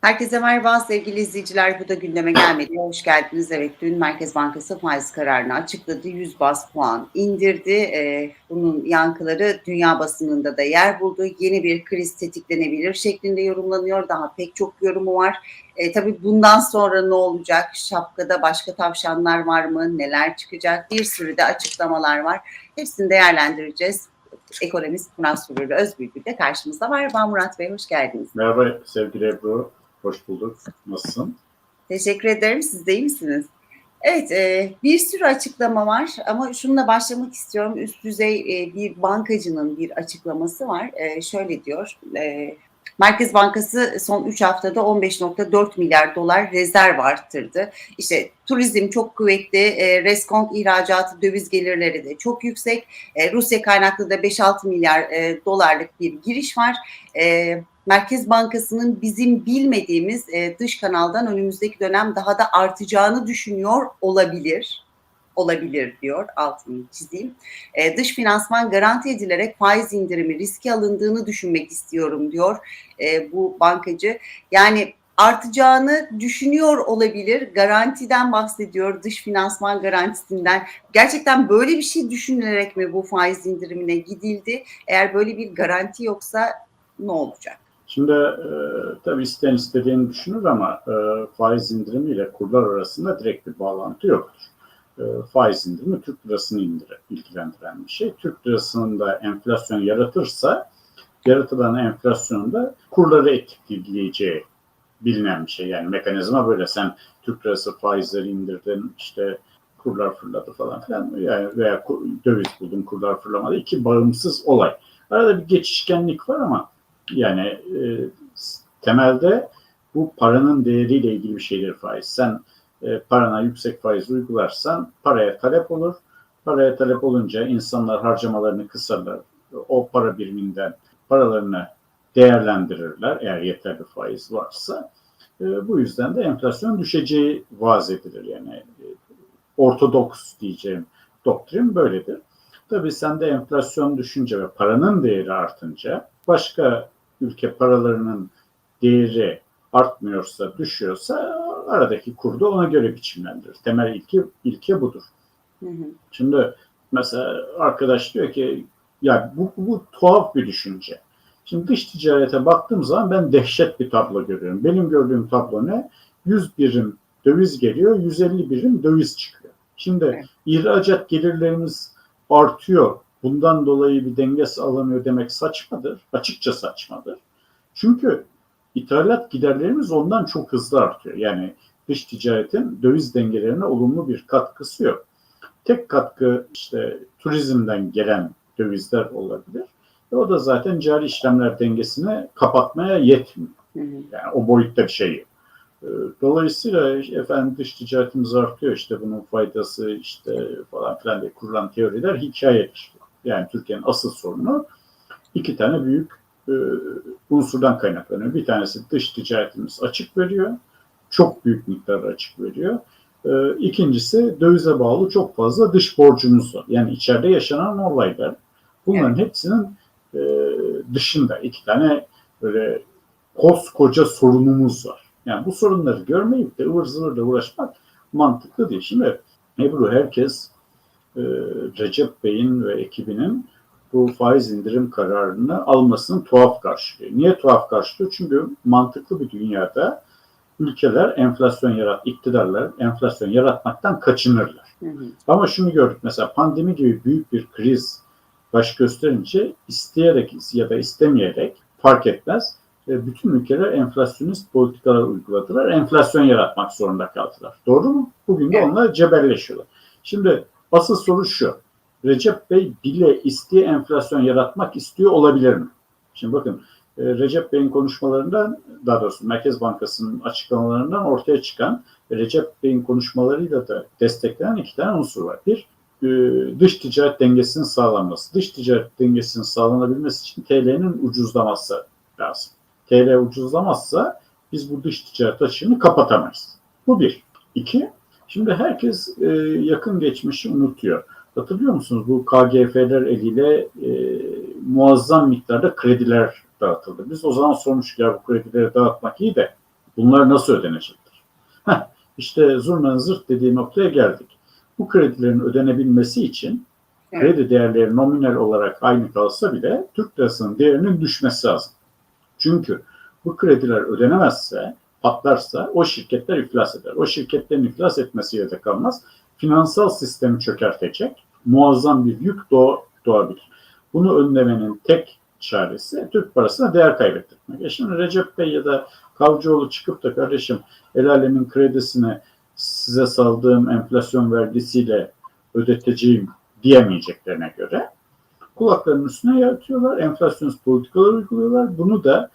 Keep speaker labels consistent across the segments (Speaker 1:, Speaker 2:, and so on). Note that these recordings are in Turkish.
Speaker 1: Herkese merhaba sevgili izleyiciler. Bu da gündeme gelmedi. Hoş geldiniz. Evet dün Merkez Bankası faiz kararını açıkladı. 100 bas puan indirdi. Ee, bunun yankıları dünya basınında da yer buldu. Yeni bir kriz tetiklenebilir şeklinde yorumlanıyor. Daha pek çok yorumu var. Ee, tabii bundan sonra ne olacak? Şapkada başka tavşanlar var mı? Neler çıkacak? Bir sürü de açıklamalar var. Hepsini değerlendireceğiz. Ekonomist Murat Surur Özbülbül de karşımızda. Merhaba Murat Bey, hoş geldiniz.
Speaker 2: Merhaba sevgili Ebru. Hoş bulduk. Nasılsın?
Speaker 1: Teşekkür ederim. Siz de iyi misiniz? Evet, e, bir sürü açıklama var ama şununla başlamak istiyorum. Üst düzey e, bir bankacının bir açıklaması var. E, şöyle diyor, Merkez Bankası son 3 haftada 15.4 milyar dolar rezerv arttırdı. İşte turizm çok kuvvetli, e, reskont ihracatı, döviz gelirleri de çok yüksek. E, Rusya kaynaklı da 5-6 milyar e, dolarlık bir giriş var. E, Merkez Bankası'nın bizim bilmediğimiz e, dış kanaldan önümüzdeki dönem daha da artacağını düşünüyor olabilir. Olabilir diyor altını çizeyim. E, dış finansman garanti edilerek faiz indirimi riski alındığını düşünmek istiyorum diyor e, bu bankacı. Yani artacağını düşünüyor olabilir. Garantiden bahsediyor, dış finansman garantisinden. Gerçekten böyle bir şey düşünülerek mi bu faiz indirimine gidildi? Eğer böyle bir garanti yoksa ne olacak?
Speaker 2: Şimdi e, tabii isteyen istediğini düşünür ama e, faiz indirimiyle kurlar arasında direkt bir bağlantı yoktur. E, faiz indirimi Türk lirasını indire, ilgilendiren bir şey. Türk lirasının da enflasyon yaratırsa yaratılan enflasyonda kurları etkileyeceği bilinen bir şey. Yani mekanizma böyle sen Türk lirası faizleri indirdin işte kurlar fırladı falan filan yani veya döviz buldun kurlar fırlamadı. iki bağımsız olay. Arada bir geçişkenlik var ama yani e, temelde bu paranın değeriyle ilgili bir şeydir faiz. Sen e, parana yüksek faiz uygularsan paraya talep olur. Paraya talep olunca insanlar harcamalarını kısarlar. O para biriminden paralarını değerlendirirler eğer yeterli faiz varsa. E, bu yüzden de enflasyon düşeceği vaz edilir. Yani e, ortodoks diyeceğim doktrin böyledir. Tabii sende enflasyon düşünce ve paranın değeri artınca başka ülke paralarının değeri artmıyorsa, düşüyorsa aradaki kurdu ona göre biçimlendirir. Temel ilke, ilke budur. Hı hı. Şimdi mesela arkadaş diyor ki ya bu, bu tuhaf bir düşünce. Şimdi dış ticarete baktığım zaman ben dehşet bir tablo görüyorum. Benim gördüğüm tablo ne? 100 birim döviz geliyor, 150 birim döviz çıkıyor. Şimdi ihracat gelirlerimiz artıyor. Bundan dolayı bir denge sağlanıyor demek saçmadır. Açıkça saçmadır. Çünkü ithalat giderlerimiz ondan çok hızlı artıyor. Yani dış ticaretin döviz dengelerine olumlu bir katkısı yok. Tek katkı işte turizmden gelen dövizler olabilir. Ve o da zaten cari işlemler dengesini kapatmaya yetmiyor. Yani o boyutta bir şey yok. Dolayısıyla efendim dış ticaretimiz artıyor işte bunun faydası işte falan filan diye kurulan teoriler hikayedir. Yani Türkiye'nin asıl sorunu iki tane büyük e, unsurdan kaynaklanıyor. Bir tanesi dış ticaretimiz açık veriyor. Çok büyük miktarda açık veriyor. E, ikincisi dövize bağlı çok fazla dış borcumuz var. Yani içeride yaşanan olaylar. Bunların evet. hepsinin e, dışında iki tane böyle koskoca sorunumuz var. Yani bu sorunları görmeyip de ıvır zıvırla uğraşmak mantıklı değil. Şimdi Ebru herkes e, Recep Bey'in ve ekibinin bu faiz indirim kararını almasını tuhaf karşılıyor. Niye tuhaf karşılıyor? Çünkü mantıklı bir dünyada ülkeler enflasyon yarat, iktidarlar enflasyon yaratmaktan kaçınırlar. Hı hı. Ama şunu gördük mesela pandemi gibi büyük bir kriz baş gösterince isteyerek ya da istemeyerek fark etmez bütün ülkeler enflasyonist politikalar uyguladılar. Enflasyon yaratmak zorunda kaldılar. Doğru mu? Bugün de evet. onlar cebelleşiyorlar. Şimdi asıl soru şu. Recep Bey bile isteye enflasyon yaratmak istiyor olabilir mi? Şimdi bakın Recep Bey'in konuşmalarından daha doğrusu Merkez Bankası'nın açıklamalarından ortaya çıkan Recep Bey'in konuşmalarıyla da desteklenen iki tane unsur var. Bir, dış ticaret dengesinin sağlanması. Dış ticaret dengesinin sağlanabilmesi için TL'nin ucuzlaması lazım. TL ucuzlamazsa biz bu dış ticaret açığını kapatamayız. Bu bir. İki, şimdi herkes e, yakın geçmişi unutuyor. Hatırlıyor musunuz bu KGF'ler eliyle e, muazzam miktarda krediler dağıtıldı. Biz o zaman sormuştuk ya bu kredileri dağıtmak iyi de Bunlar nasıl ödenecektir? Heh, işte zurnanın zırt dediği noktaya geldik. Bu kredilerin ödenebilmesi için
Speaker 1: Evet.
Speaker 2: kredi değerleri nominal olarak aynı kalsa bile Türk lirasının değerinin düşmesi lazım. Çünkü bu krediler ödenemezse, patlarsa o şirketler iflas eder. O şirketlerin iflas etmesiyle de kalmaz. Finansal sistemi çökertecek muazzam bir yük doğ, doğabilir. Bunu önlemenin tek çaresi Türk parasına değer kaybettirmek. E şimdi Recep Bey ya da Kavcıoğlu çıkıp da kardeşim el alemin kredisini size saldığım enflasyon vergisiyle ödeteceğim diyemeyeceklerine göre kulaklarının üstüne yatıyorlar. Enflasyonist politikalar uyguluyorlar. Bunu da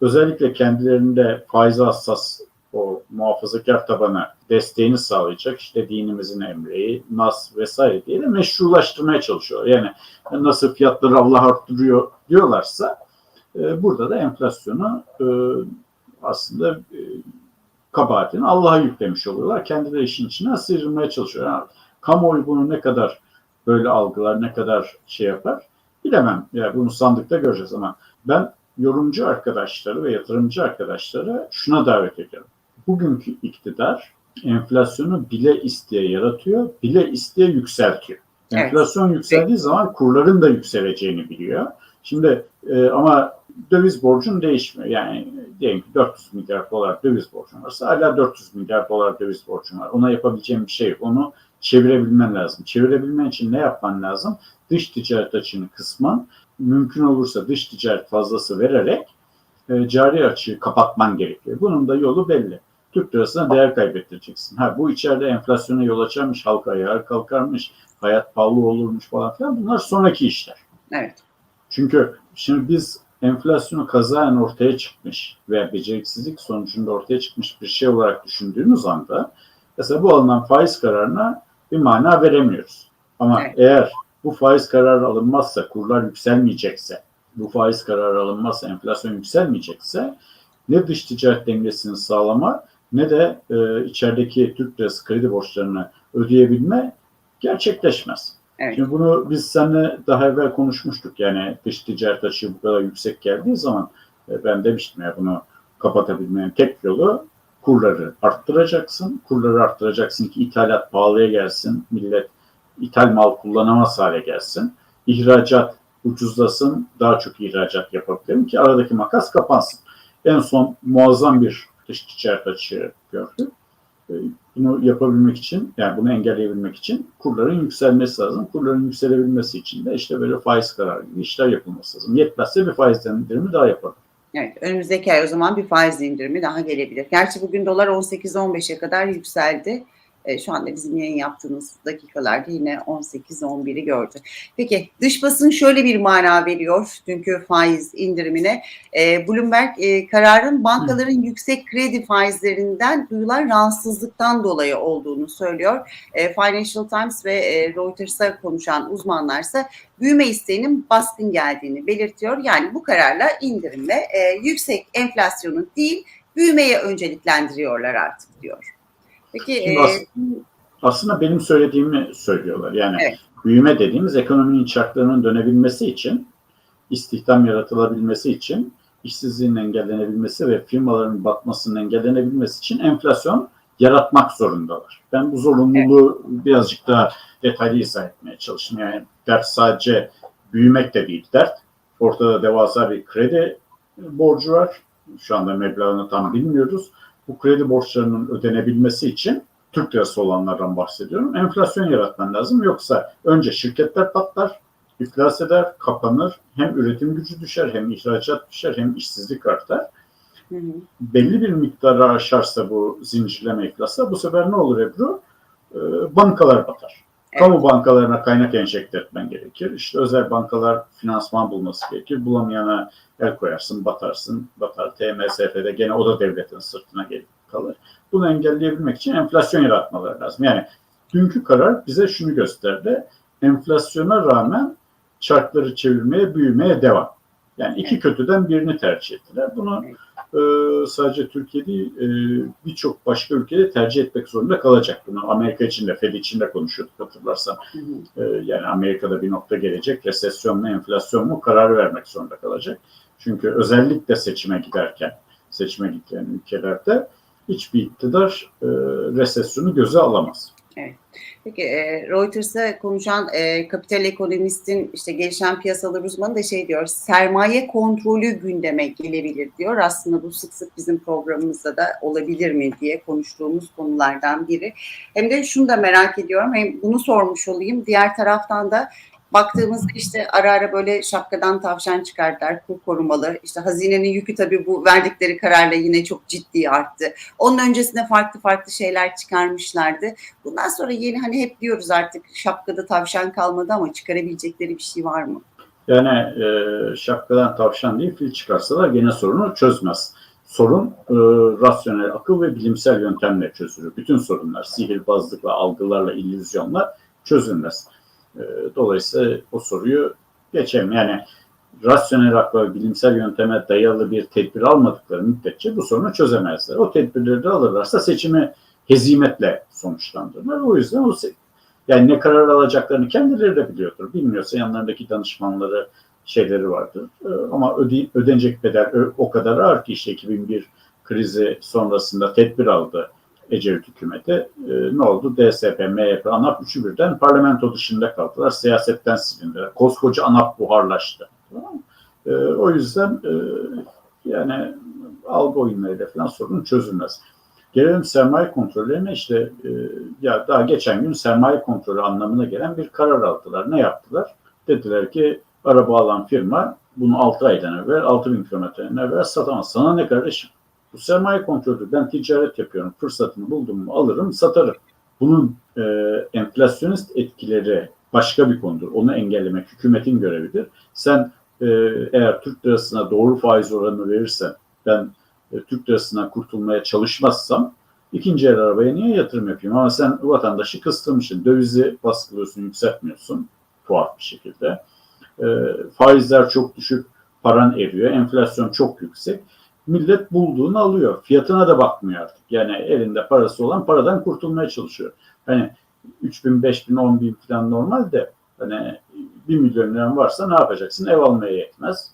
Speaker 2: özellikle kendilerinde faize hassas o muhafazakar tabana desteğini sağlayacak işte dinimizin emri, nas vesaire diye de meşrulaştırmaya çalışıyor. Yani nasıl fiyatları Allah arttırıyor diyorlarsa e, burada da enflasyonu e, aslında e, kabahatini Allah'a yüklemiş oluyorlar. Kendileri işin içine sıyırmaya çalışıyor. Yani, kamuoyu bunu ne kadar böyle algılar, ne kadar şey yapar bilemem. Yani bunu sandıkta göreceğiz ama ben yorumcu arkadaşları ve yatırımcı arkadaşları şuna davet ediyorum. Bugünkü iktidar enflasyonu bile isteye yaratıyor, bile isteye yükseltiyor.
Speaker 1: Evet.
Speaker 2: Enflasyon yükseldiği zaman kurların da yükseleceğini biliyor. Şimdi e, ama döviz borcun değişmiyor. Yani diyelim ki 400 milyar dolar döviz borcun varsa hala 400 milyar dolar döviz borcun var. Ona yapabileceğim bir şey yok. Onu çevirebilmen lazım. Çevirebilmen için ne yapman lazım? Dış ticaret açığını kısman, mümkün olursa dış ticaret fazlası vererek e, cari açığı kapatman gerekiyor. Bunun da yolu belli. Türk lirasına değer kaybettireceksin. Ha bu içeride enflasyona yol açarmış, halka ayağa kalkarmış, hayat pahalı olurmuş falan filan. Bunlar sonraki işler.
Speaker 1: Evet.
Speaker 2: Çünkü şimdi biz enflasyonu kazayan ortaya çıkmış veya beceriksizlik sonucunda ortaya çıkmış bir şey olarak düşündüğümüz anda mesela bu alınan faiz kararına bir mana veremiyoruz. Ama
Speaker 1: Evet.
Speaker 2: eğer bu faiz kararı alınmazsa, kurlar yükselmeyecekse, bu faiz kararı alınmazsa, enflasyon yükselmeyecekse ne dış ticaret dengesini sağlama ne de e, içerideki Türk lirası kredi borçlarını ödeyebilme gerçekleşmez.
Speaker 1: Evet.
Speaker 2: Şimdi bunu biz seninle daha evvel konuşmuştuk. Yani dış ticaret açığı bu kadar yüksek geldiği zaman e, ben demiştim ya bunu kapatabilmenin tek yolu kurları arttıracaksın. Kurları arttıracaksın ki ithalat pahalıya gelsin. Millet ithal mal kullanamaz hale gelsin. İhracat ucuzlasın. Daha çok ihracat yapabilirim ki aradaki makas kapansın. En son muazzam bir dış ticaret açığı gördük. E, Bunu yapabilmek için, yani bunu engelleyebilmek için kurların yükselmesi lazım. Kurların yükselebilmesi için de işte böyle faiz kararı gibi işler yapılması lazım. Yetmezse bir faiz indirimi daha yapalım.
Speaker 1: Evet, önümüzdeki ay o zaman bir faiz indirimi daha gelebilir. Gerçi bugün dolar 18-15'e kadar yükseldi. E, şu anda bizim yayın yaptığımız dakikalarda yine 18-11'i gördü. Peki dış basın şöyle bir mana veriyor dünkü faiz indirimine. E, Bloomberg e, kararın bankaların yüksek kredi faizlerinden duyulan rahatsızlıktan dolayı olduğunu söylüyor. E, Financial Times ve e, Reuters'a konuşan uzmanlarsa büyüme isteğinin baskın geldiğini belirtiyor. Yani bu kararla indirimle e, yüksek enflasyonu değil büyümeye önceliklendiriyorlar artık diyor. Peki
Speaker 2: Şimdi
Speaker 1: e,
Speaker 2: as- Aslında benim söylediğimi söylüyorlar. Yani
Speaker 1: Evet.
Speaker 2: büyüme dediğimiz ekonominin çarklarının dönebilmesi için, istihdam yaratılabilmesi için, işsizliğin engellenebilmesi ve firmaların batmasının engellenebilmesi için enflasyon yaratmak zorundalar. Ben bu zorunluluğu birazcık daha detaylı izah etmeye çalıştım. Yani dert sadece büyümek de değil dert. Ortada devasa bir kredi borcu var. Şu anda meblağını tam bilmiyoruz. Bu kredi borçlarının ödenebilmesi için Türk lirası olanlardan bahsediyorum. Enflasyon yaratman lazım. Yoksa önce şirketler patlar, iflas eder, kapanır. Hem üretim gücü düşer, hem ihracat düşer, hem işsizlik artar.
Speaker 1: hı hı,
Speaker 2: Belli bir miktarı aşarsa bu zincirleme iflasa bu sefer ne olur Ebru? Ee, bankalar batar.
Speaker 1: Evet.
Speaker 2: Kamu bankalarına kaynak enjekte etmen gerekir. İşte özel bankalar finansman bulması gerekir. Bulamayana el koyarsın, batarsın, batar. TMSF'de gene o da devletin sırtına gelip kalır. Bunu engelleyebilmek için enflasyon yaratmaları lazım. Yani dünkü karar bize şunu gösterdi. Enflasyona rağmen çarkları çevirmeye, büyümeye devam. Yani iki kötüden birini tercih ettiler. Bunu. E, sadece Türkiye değil e, birçok başka ülkede tercih etmek zorunda kalacak. Bunu Amerika için de, Fed için de konuşuyorduk hatırlarsan. E, yani Amerika'da bir nokta gelecek. Resesyon mu, enflasyon mu karar vermek zorunda kalacak. Çünkü özellikle seçime giderken seçime giden ülkelerde hiçbir iktidar e, resesyonu göze alamaz.
Speaker 1: Peki e, Reuters'a konuşan e, kapital ekonomistin işte gelişen piyasalar uzmanı da şey diyor sermaye kontrolü gündeme gelebilir diyor. Aslında bu sık sık bizim programımızda da olabilir mi diye konuştuğumuz konulardan biri. Hem de şunu da merak ediyorum hem bunu sormuş olayım. Diğer taraftan da baktığımızda işte ara ara böyle şapkadan tavşan çıkardılar kur korumalı. İşte hazinenin yükü tabii bu verdikleri kararla yine çok ciddi arttı. Onun öncesinde farklı farklı şeyler çıkarmışlardı. Bundan sonra yeni hani hep diyoruz artık şapkada tavşan kalmadı ama çıkarabilecekleri bir şey var mı?
Speaker 2: Yani e, şapkadan tavşan değil fil çıkarsalar gene sorunu çözmez. Sorun e, rasyonel akıl ve bilimsel yöntemle çözülür. Bütün sorunlar sihirbazlıkla, algılarla, illüzyonla çözülmez. E, dolayısıyla o soruyu geçelim. Yani rasyonel akla bilimsel yönteme dayalı bir tedbir almadıkları müddetçe bu sorunu çözemezler. O tedbirleri de alırlarsa seçimi hezimetle sonuçlandırırlar. O yüzden o yani ne karar alacaklarını kendileri de biliyordur. Bilmiyorsa yanlarındaki danışmanları şeyleri vardır. Ee, Ama öde, ödenecek bedel o kadar ağır ki işte 2001 krizi sonrasında tedbir aldı Ecevit hükümeti. Ee, ne oldu? DSP, MHP, ANAP üçü birden parlamento dışında kaldılar. Siyasetten silindiler. Koskoca ANAP buharlaştı. Ee, o yüzden e, yani algı oyunlarıyla falan sorun çözülmez. Gelelim sermaye kontrollerine işte e, ya daha geçen gün sermaye kontrolü anlamına gelen bir karar aldılar. Ne yaptılar? Dediler ki araba alan firma bunu 6 aydan evvel 6 bin kilometreden evvel satamaz. Sana ne kardeşim? Bu sermaye kontrolü ben ticaret yapıyorum. Fırsatını buldum mu alırım satarım. Bunun e, enflasyonist etkileri başka bir konudur. Onu engellemek hükümetin görevidir. Sen e, eğer Türk lirasına doğru faiz oranı verirsen ben e, Türk lirasından kurtulmaya çalışmazsam ikinci el arabaya niye yatırım yapayım? Ama sen vatandaşı kıstırmışsın. Dövizi baskılıyorsun, yükseltmiyorsun tuhaf bir şekilde. E, faizler çok düşük, paran eriyor. Enflasyon çok yüksek. Millet bulduğunu alıyor. Fiyatına da bakmıyor artık. Yani elinde parası olan paradan kurtulmaya çalışıyor. Hani 3 bin, 5 bin, 10 bin falan normal de hani 1 milyon liran varsa ne yapacaksın? Ev almaya yetmez.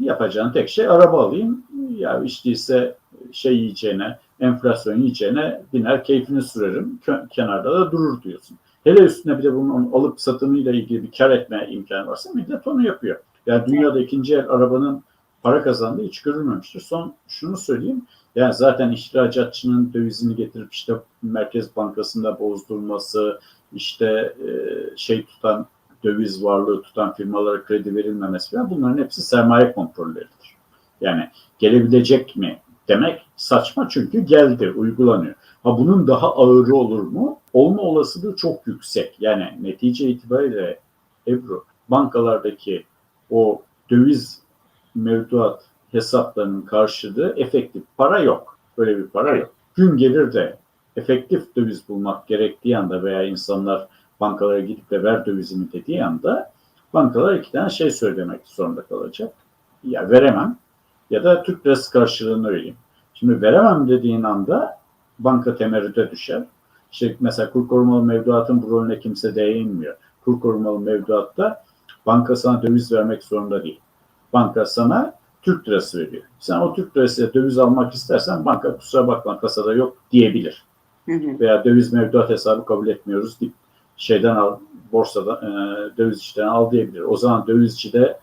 Speaker 2: Yapacağın tek şey araba alayım. Ya hiç değilse şey yiyeceğine, enflasyon yiyeceğine biner keyfini sürerim. Kenarda da durur diyorsun. Hele üstüne bir de bunun alıp satımıyla ilgili bir kar etme imkanı varsa millet onu yapıyor. Yani dünyada ikinci el arabanın para kazandığı hiç görülmemiştir. Son şunu söyleyeyim. Yani zaten ihracatçının dövizini getirip işte Merkez Bankası'nda bozdurması, işte e, şey tutan döviz varlığı tutan firmalara kredi verilmemesi falan bunların hepsi sermaye kontrolleridir. Yani gelebilecek mi demek saçma çünkü geldi, uygulanıyor. Ha bunun daha ağırı olur mu? Olma olasılığı çok yüksek. Yani netice itibariyle Ebru bankalardaki o döviz mevduat hesaplarının karşılığı efektif para yok. Böyle bir para yok. Gün gelir de efektif döviz bulmak gerektiği anda veya insanlar bankalara gidip de ver dövizimi dediği anda bankalar iki tane şey söylemek zorunda kalacak. Ya veremem ya da Türk lirası karşılığını vereyim. Şimdi veremem dediğin anda banka temerrüde düşer. İşte mesela kur korumalı mevduatın bu rolüne kimse değinmiyor. Kur korumalı mevduatta banka sana döviz vermek zorunda değil. Banka sana Türk lirası veriyor. Sen o Türk lirasıyla döviz almak istersen banka kusura bakma kasada yok diyebilir.
Speaker 1: Hı hı.
Speaker 2: Veya döviz mevduat hesabı kabul etmiyoruz deyip şeyden al, borsadan, e, dövizciden al diyebilir. O zaman dövizcide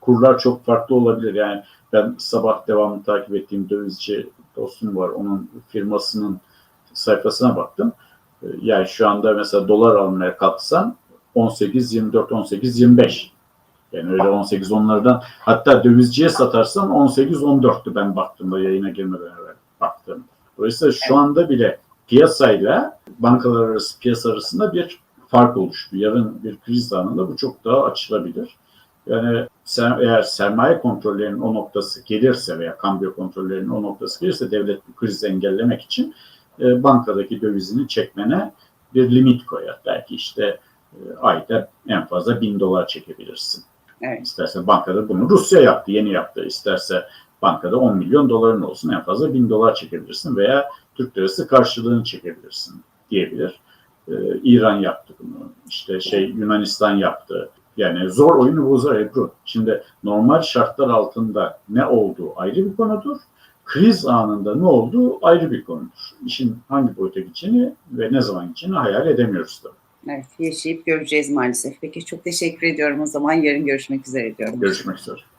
Speaker 2: kurlar çok farklı olabilir. Yani ben sabah devamlı takip ettiğim dövizci dostum var. Onun firmasının sayfasına baktım. E, Yani şu anda mesela dolar almaya kalksan 18, 24, 18, 25. Yani öyle 18 onlardan hatta dövizciye satarsan 18, 14'tü ben baktığımda yayına girmeden evvel baktım. Dolayısıyla şu anda bile piyasayla bankalar arası piyasa arasında bir fark oluştu. Yarın bir kriz anında bu çok daha açılabilir. Yani sen, eğer sermaye kontrollerinin o noktası gelirse veya kambiyo kontrollerinin o noktası gelirse devlet bu krizi engellemek için e, bankadaki dövizini çekmene bir limit koyar. Belki işte e, ayda en fazla bin dolar çekebilirsin.
Speaker 1: Evet.
Speaker 2: İsterse bankada bunu Rusya yaptı, yeni yaptı. İsterse bankada 10 milyon doların olsun en fazla bin dolar çekebilirsin veya Türk lirası karşılığını çekebilirsin diyebilir. Ee, İran yaptı bunu. İşte şey Yunanistan yaptı. Yani zor oyunu bozar Ebru. Şimdi normal şartlar altında ne olduğu ayrı bir konudur. kriz anında ne olduğu ayrı bir konudur. İşin hangi boyuta gideceğini ve ne zaman gideceğini hayal edemiyoruz tabii.
Speaker 1: Evet, yaşayıp göreceğiz maalesef. Peki çok teşekkür ediyorum o zaman. Yarın görüşmek üzere diyorum.
Speaker 2: Görüşmek üzere.